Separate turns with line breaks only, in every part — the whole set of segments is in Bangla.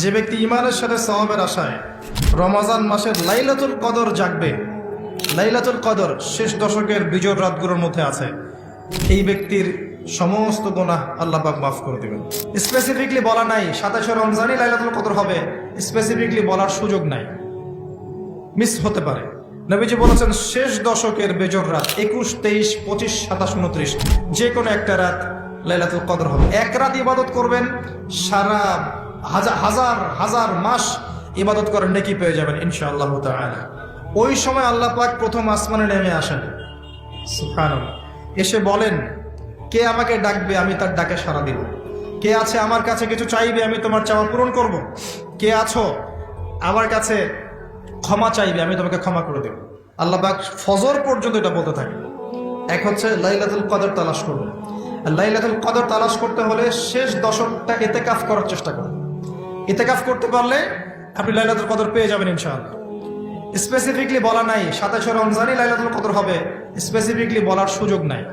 যে ব্যক্তি ইমানের সাথে সওয়াবের আশায় রমাজান মাসের লাইলাতুল কদর জাগবে, লাইলাতুল কদর শেষ দশকের বিজয় রাতগুলোর মধ্যে আছে, এই ব্যক্তির সমস্ত গোনাহ আল্লাহ পাক মাফ করে দেবেন। স্পেসিফিকলি বলা নাই, সাতাশে রমজানই লাইলাতুল কদর হবে স্পেসিফিকলি বলার সুযোগ নাই। মিস হতে পারে। নবীজি বলেছেন, শেষ দশকের বেজর রাত একুশ, তেইশ, পঁচিশ, সাতাশ, উনত্রিশ যে কোনো একটা রাত লাইলাতুল কদর হবে। এক রাত ইবাদত করবেন, সারা হাজার হাজার হাজার মাস ইবাদত করেন, নেকি পেয়ে যাবেন, ইনশাআল্লাহ তাআলা। ওই সময় আল্লাহ পাক প্রথম আসমানে নেমে আসেন। এসে বলেন, কে আমাকে ডাকবে, আমি তার ডাকে সাড়া দিব। কে আছে আমার কাছে কিছু চাইবে, আমি তোমার চাওয়া পূরণ করব। কে আছো, আমার কাছে ক্ষমা চাইবে, আমি তোমাকে ক্ষমা করে দেব। আল্লাহ পাক ফজর পর্যন্ত এটা বলতে থাকে এক হচ্ছে লাইলাতুল কদর তালাশ করবে লাইলাতুল কদর তালাশ করতে হলে শেষ দশকটা এতেকাফ করার চেষ্টা করুন। এতেকাফ করতে পারলে আপনি লাইলাতুল কদর পেয়ে যাবেন ইনশাআল্লাহ। স্পেসিফিকলি বলা নাই, সাতাশে রমজানই লাইলাতুল কদর হবে স্পেসিফিকলি বলার সুযোগ নাই।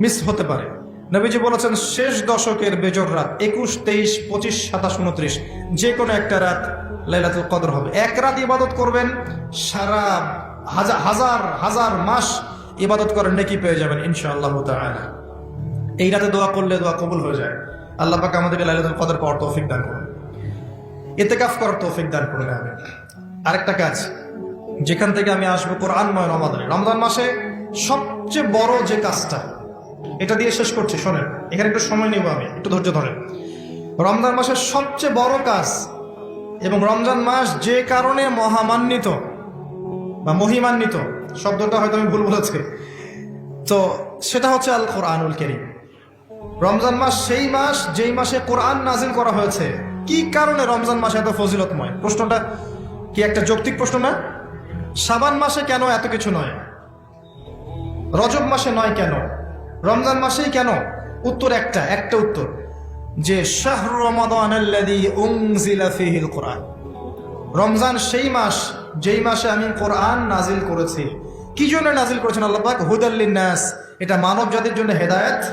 মিস হতে পারে। নবীজি বলেছেন, শেষ দশকের বেজর রাত, একুশ, তেইশ, পঁচিশ, সাতাশ, উনত্রিশ যে কোনো একটা রাত লাইলাতুল কদর হবে। এক রাত ইবাদত করবেন, সারা হাজার হাজার হাজার মাস ইবাদত করেন, নেকি পেয়ে যাবেন ইনশাআল্লাহ তাআলা। এই রাতে দোয়া করলে দোয়া কবুল হয়ে যায়। আল্লাহ পাক আমাদেরকে লাইলাতুল কদর পাওয়ার তৌফিক দান করুন। ইতেকাফ করার তৌফিক দান করুন আমি আরেকটা কাজ, যেখান থেকে আমি আসব কোরআনময় রমাদানে। রমজান মাসে সবচেয়ে বড় যে কাজটা, এটা দিয়ে শেষ করছি, শোনেন। এখানে একটু সময় নেব আমি, একটু ধৈর্য ধরেন। রমজান মাসের সবচেয়ে বড় কাজ এবং রমজান মাস যে কারণে মহামান্বিত বা মহিমান্বিত, শব্দটা হয়তো আমি ভুল বলেছি। তো সেটা হচ্ছে আল কোরআনুল করিম। রমজান মাস সেই মাস যেই মাসে কোরআন নাজিল করা হয়েছে। কি কারণে রমজান মাসে এত ফজিলতময়? প্রশ্নটা কি একটা যৌক্তিক প্রশ্ন না? সাবান মাসে কেন এত কিছু নয়? রজব মাসে নয় কেন? রমজান মাসেই কেন? উত্তর একটা একটা উত্তর। যে কোরআন। রমজান সেই মাস যেই মাসে আমি কোরআন নাজিল করেছি। কি জন্য নাজিল করেছেন আল্লাহ হুদাল্লিন এটা মানব জাতির জন্য হেদায়েত।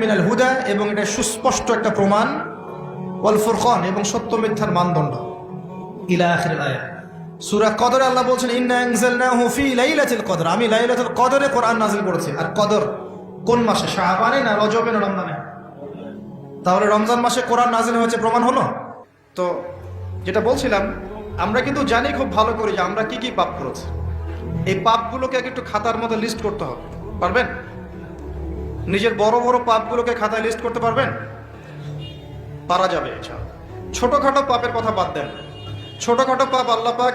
মিনাল হুদা এবং এটা সুস্পষ্ট একটা প্রমাণ, ওয়াল ফুরকান এবং সত্য মিথ্যার মানদণ্ড। ইলা সূরা কদরে আল্লাহ বলছেন, ইন্না আনজালনাহু ফি লাইলাতুল কদর। আমি লাইলাতুল কদরে কোরআন নাজিল করেছি। আর কদর কোন মাসে? শাবানে না রজবে না রমজানে? তাহলে রমজান মাসে কোরআন নাজিল হয়েছে, প্রমাণ হলো? তো যেটা বলছিলাম, আমরা কিন্তু জানি খুব ভালো করে যে আমরা কি কি পাপ করেছি। এই পাপগুলোকে একটু খাতার মধ্যে লিস্ট করতে হবে। পারবেন? নিজের বড় বড় পাপগুলোকে খাতায় লিস্ট করতে পারবেন? পারা যাবে ইনশাআল্লাহ ছোটখাটো পাপের কথা বাদ দেন। ছোটখাটো পাপ আল্লাহ পাক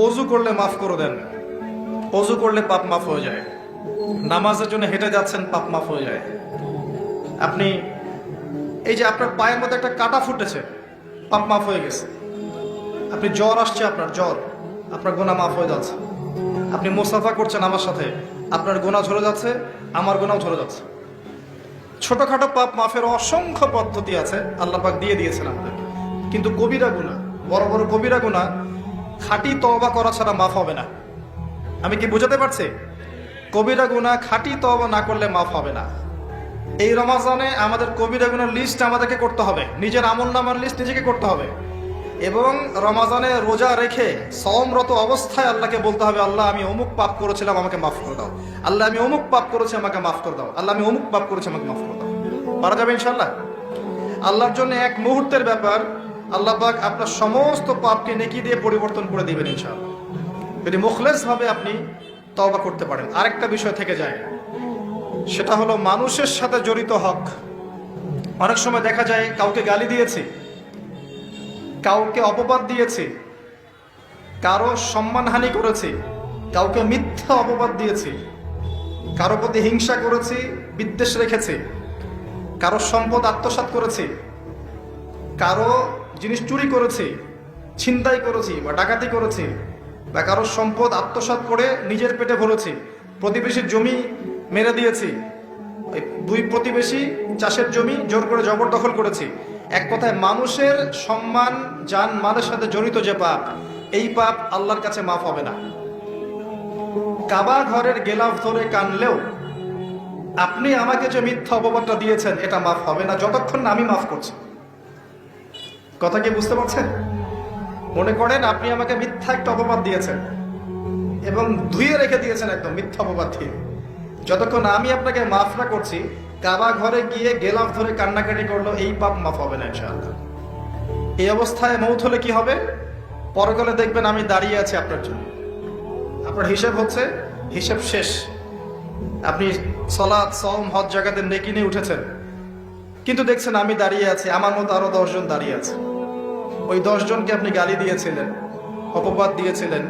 অজু করলে মাফ করে দেন। অজু করলে পাপ মাফ হয়ে যায়। নামাজের জন্য হেঁটে যাচ্ছেন, পাপ মাফ হয়ে যায়। আপনি, এই যে আপনার পায়ের মধ্যে একটা কাটা ফুটেছে, পাপ মাফ হয়ে গেছে। আপনি জ্বর আসছে আপনার, জ্বর। আপনার গোনা মাফ হয়ে যাচ্ছে। আপনি মোসাফা করছেন আমার সাথে। আপনার গোনা ঝরে যাচ্ছে। আমার গোনাও ঝরে যাচ্ছে। ছোটখাটো পাপ মাফের অসংখ্য পদ্ধতি আছে, আল্লাহ পাক দিয়ে দিয়েছেন আমাদের কিন্তু কবিরা গুণা, বড় বড় কবিরা গুণা, খাঁটি তওবা করা ছাড়া মাফ হবে না। আমি কি বুঝাতে পারছি? কবিরা গুণা, খাঁটি তওবা না করলে মাফ হবে না। এই রমাজানে আমাদের কবিরা গুণার লিস্ট আমাদেরকে করতে হবে। নিজের আমল নামার লিস্ট নিজেকে করতে হবে। এবং রমাজানে রোজা রেখে সমরত অবস্থায় আল্লাহকে বলতে হবে, আল্লাহ, আমি অমুক পাপ করেছিলাম, আমাকে মাফ করে দাও। আল্লাহ, আমি অমুক পাপ করেছি, আমাকে মাফ করে দাও। আল্লাহ, আমি অমুক পাপ করেছি, আমাকে মাফ করে দাও। পারা যাবে ইনশাল্লাহ আল্লাহর জন্য এক মুহূর্তের ব্যাপার। আল্লাহ পাক আপনার সমস্ত পাপকে নেকি দিয়ে পরিবর্তন করে দিবেন ইনশাআল্লাহ। যদি মুখলেস ভাবে আপনি তওবা করতে পারেন, আরেকটা বিষয় থেকে যায়। সেটা হলো, মানুষের সাথে জড়িত হক। অনেক সময় দেখা যায়, কাউকে গালি দিয়েছি কাউকে অপবাদ দিয়েছি, কারও সম্মানহানি করেছি, কাউকে মিথ্যা অপবাদ দিয়েছি, কারও প্রতি হিংসা করেছি, বিদ্বেষ রেখেছি, কারও সম্পদ আত্মসাৎ করেছি, কারও জিনিস চুরি করেছি, ছিনতাই করেছি বা ডাকাতি করেছি, বা কারও সম্পদ আত্মসাৎ করে নিজের পেটে ভরেছি প্রতিবেশীর জমি মেরে দিয়েছি দুই প্রতিবেশী চাষের জমি জোর করে জবরদখল করেছি এক কথায় মানুষের সম্মান, যান মালের সাথে জড়িত যে পাপ, এই পাপ আল্লাহর কাছে মাফ হবে না। কাবা ঘরের গেলাফ ধরে কানলেও আপনি আমাকে যে মিথ্যা অপবাদটা দিয়েছেন, এটা মাফ হবে না, যতক্ষণ না আমি মাফ করছি। কথা কি বুঝতে পারছেন? মনে করেন আপনি আমাকে মিথ্যা একটা অপবাদ দিয়েছেন এবং ধুয়ে রেখে দিয়েছেন একদম মিথ্যা অপবাদ দিয়ে। যতক্ষণ আমি আপনাকে মাফ না করছি কাবা ঘরে গিয়ে গেলাম, ধরে কান্নাকাটি করল, এই পাপ মাফ হবে না ইনশাআল্লাহ। এই অবস্থায় মৌত হলে কি হবে? পরকালে দেখবেন আমি দাঁড়িয়ে আছি আপনার জন্য। আপনার হিসেব হচ্ছে, হিসেব শেষ। আপনি সলাদ সম হজ জায়গাতে নেকি নিয়ে উঠেছেন। কিন্তু দেখছেন আমি দাঁড়িয়ে আছি, আমার মতো আরও দশজন দাঁড়িয়ে আছে। ওই দশজনকে আপনি গালি দিয়েছিলেন, অপবাদ দিয়েছিলেন,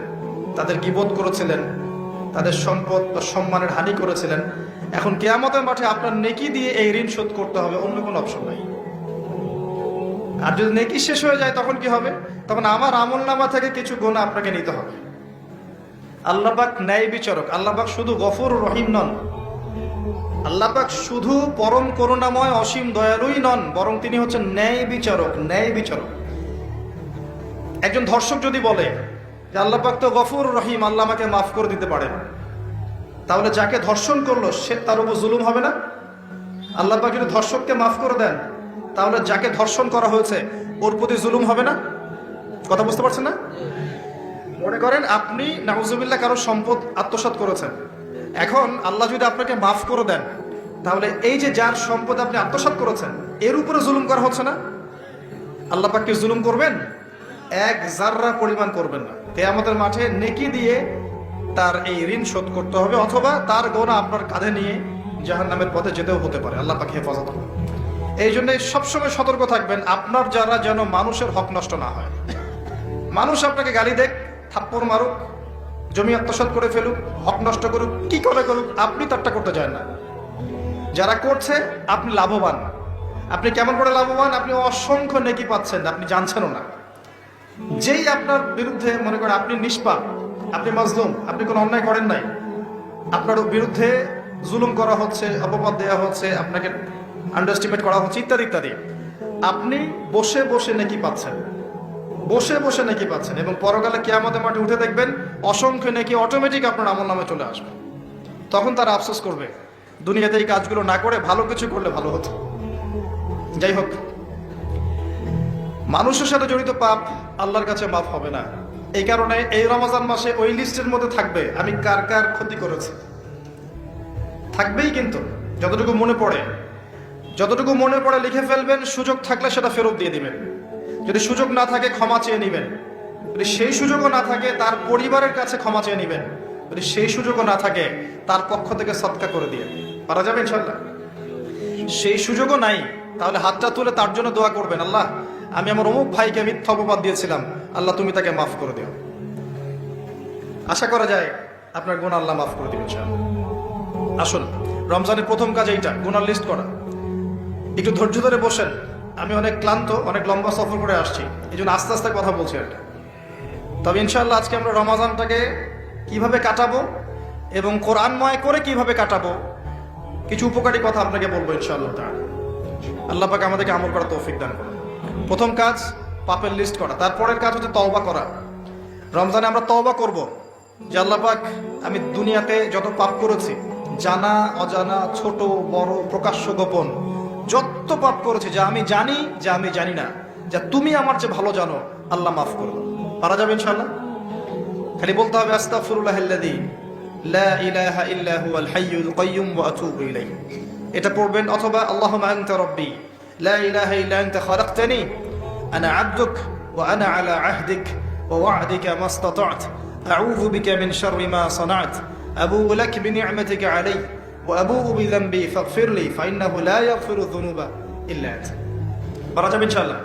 তাদের গিবোধ করেছিলেন, তাদের সম্পদ বা সম্মানের হানি করেছিলেন। এখন কেয়ামতের মাঠে আপনার নেকি দিয়ে এই ঋণ শোধ করতে হবে, অন্য কোনো অপশন নাই। আর যদি নেকি শেষ হয়ে যায়, তখন কি হবে? তখন আমার আমল নামা থেকে কিছু গোনা আপনাকে নিতে হবে। আল্লাহবাক ন্যায় বিচারক আল্লাহবাক শুধু গফর রহিম নন। আল্লাহবাক শুধু পরম করুণাময় অসীম দয়ালুই নন, বরং তিনি হচ্ছেন ন্যায় বিচারক ন্যায় বিচারক। একজন ধর্ষক যদি বলে যে আল্লাহবাক তো গফর রহিম, আল্লাহ আমাকে মাফ করে দিতে পারেন। তাহলে যাকে ধর্ষণ করল, সে তার উপর জুলুম হবে না? আল্লাহবাক যদি ধর্ষককে মাফ করে দেন, তাহলে যাকে ধর্ষণ করা হয়েছে, ওর প্রতি জুলুম হবে না? কথা বুঝতে পারছেন না? মনে করেন আপনি নাহুজুবিল্লাহ কারও সম্পদ আত্মসাৎ করেছেন। এখন আল্লাহ যদি আপনাকে মাফ করে দেন, তাহলে এই যে যার সম্পদ আপনি আত্মসাৎ করেছেন, এর উপরে জুলুম করা হচ্ছে না? আল্লাহ পাককে জুলুম করবেন? এক জাররা পরিমাণ করবেন না। তে আমাদের মাঠে নেকি দিয়ে তার এই ঋণ শোধ করতে হবে অথবা তার গোনা আপনার কাঁধে নিয়ে জাহান নামের পথে যেতেও হতে পারে। আল্লাহ পাকে হেফাজত করুন। এই জন্য সবসময় সতর্ক থাকবেন, আপনার যারা যেন মানুষের হক নষ্ট না হয়। মানুষ আপনাকে গালি দেখ, থাপ্পড় মারুক, জমি আত্মসাৎ করে ফেলুক, হক নষ্ট করুক, কি করে করুক, আপনি তারটা করতে চান না। যারা করছে, আপনি লাভবান। আপনি কেমন করে লাভবান? আপনি অসংখ্য নেকি পাচ্ছেন, আপনি জানছেনও না। যেই আপনার বিরুদ্ধে, মনে করেন আপনি নিষ্পাপ আপনি মাজলুম, আপনি কোনো অন্যায় করেন নাই। আপনার বিরুদ্ধে জুলুম করা হচ্ছে, অপবাদ দেওয়া হচ্ছে, আপনাকে আন্ডারস্টিমেট করা হচ্ছে, ইত্যাদি ইত্যাদি। আপনি বসে বসে নাকি পাচ্ছেন। বসে বসে নাকি পাচ্ছেন এবং পরকালে কেয়ামতের মাঠে উঠে দেখবেন, অসংখ্য নাকি অটোমেটিক আপনার আমল নামে চলে আসবে। তখন তারা আফসোস করবে, দুনিয়াতে এই কাজগুলো না করে ভালো কিছু করলে ভালো হতো। যাই হোক, মানুষের সাথে জড়িত পাপ আল্লাহর কাছে মাফ হবে না। এই কারণে এই রমাজান মাসে ওই লিস্টের মধ্যে থাকবে, আমি কার কার ক্ষতি করেছি? থাকবেই কিন্তু, যতটুকু মনে পড়ে। যতটুকু মনে পড়ে লিখে ফেলবেন, সুযোগ থাকলে সেটা ফেরত দিয়ে দিবেন। যদি সুযোগ না থাকে, ক্ষমা চেয়ে নেবেন। যদি সেই সুযোগও না থাকে, তার পরিবারের কাছে ক্ষমা চেয়ে নেবেন। যদি সেই সুযোগও না থাকে, তার পক্ষ থেকে সৎকা করে দিয়ে। পারা যাবে ইনশাল্লাহ সেই সুযোগও নাই, তাহলে হাতটা তুলে তার জন্য দোয়া করবেন, আল্লাহ। আমি আমার অমুক ভাইকে মিথ্যা অপবাদ দিয়েছিলাম। আল্লাহ, তুমি তাকে মাফ করে দিও। আশা করা যায় আপনার গুণ আল্লাহ মাফ করে দিবেন। আসুন, রমজানের প্রথম কাজ এইটা গুনার লিস্ট করা। একটু ধৈর্য ধরে বসেন। আমি অনেক ক্লান্ত, অনেক লম্বা সফর করে আসছি। এই জন্য আস্তে আস্তে কথা বলছি আর তবে ইনশাল্লাহ আজকে আমরা রমাজানটাকে কীভাবে কাটাবো এবং কোরআনময় করে কীভাবে কাটাবো, কিছু উপকারী কথা আপনাকে বলব ইনশাআল্লাহ। আল্লাহ পাক আমাদেরকে আমল করা তৌফিক দান করুন। প্রথম কাজ পাপের লিস্ট করা। তারপরের কাজ হচ্ছে তওবা করা। রমজানে আমরা তওবা করব। যে আল্লাহ পাক আমি দুনিয়াতে যত পাপ করেছি, জানা, অজানা, ছোট, বড়, প্রকাশ্য, গোপন, যত পাপ করেছি, যা আমি জানি, যা আমি জানি না, যা তুমি আমার চেয়ে ভালো জানো, আল্লাহ মাফ করো পারা যাবে ইনশাআল্লাহ? খালি বলতে হবে, আস্তাগফিরুল্লাহ আল্লাযী লা এটা পড়বেন, অথবা আল্লাহুম্মা আনতা রাব্বি লা ইলাহা ইল্লা আনতা খালাকতানি আনা আবদুক ওয়া আনা আলা আহদিক ওয়া ওয়া'দিকা মাস্তাতা'ত আউযু বিকা মিন শাররি মা সানা'ত আবুউ লাক বিনি'মাতিকা আলাই ওয়া আবুউ বিযানবি ফাগফির লি ফাইন্নাহু লা ইয়াগফিরু যুনুবা ইল্লা আনতা পারা যাবে ইনশাআল্লাহ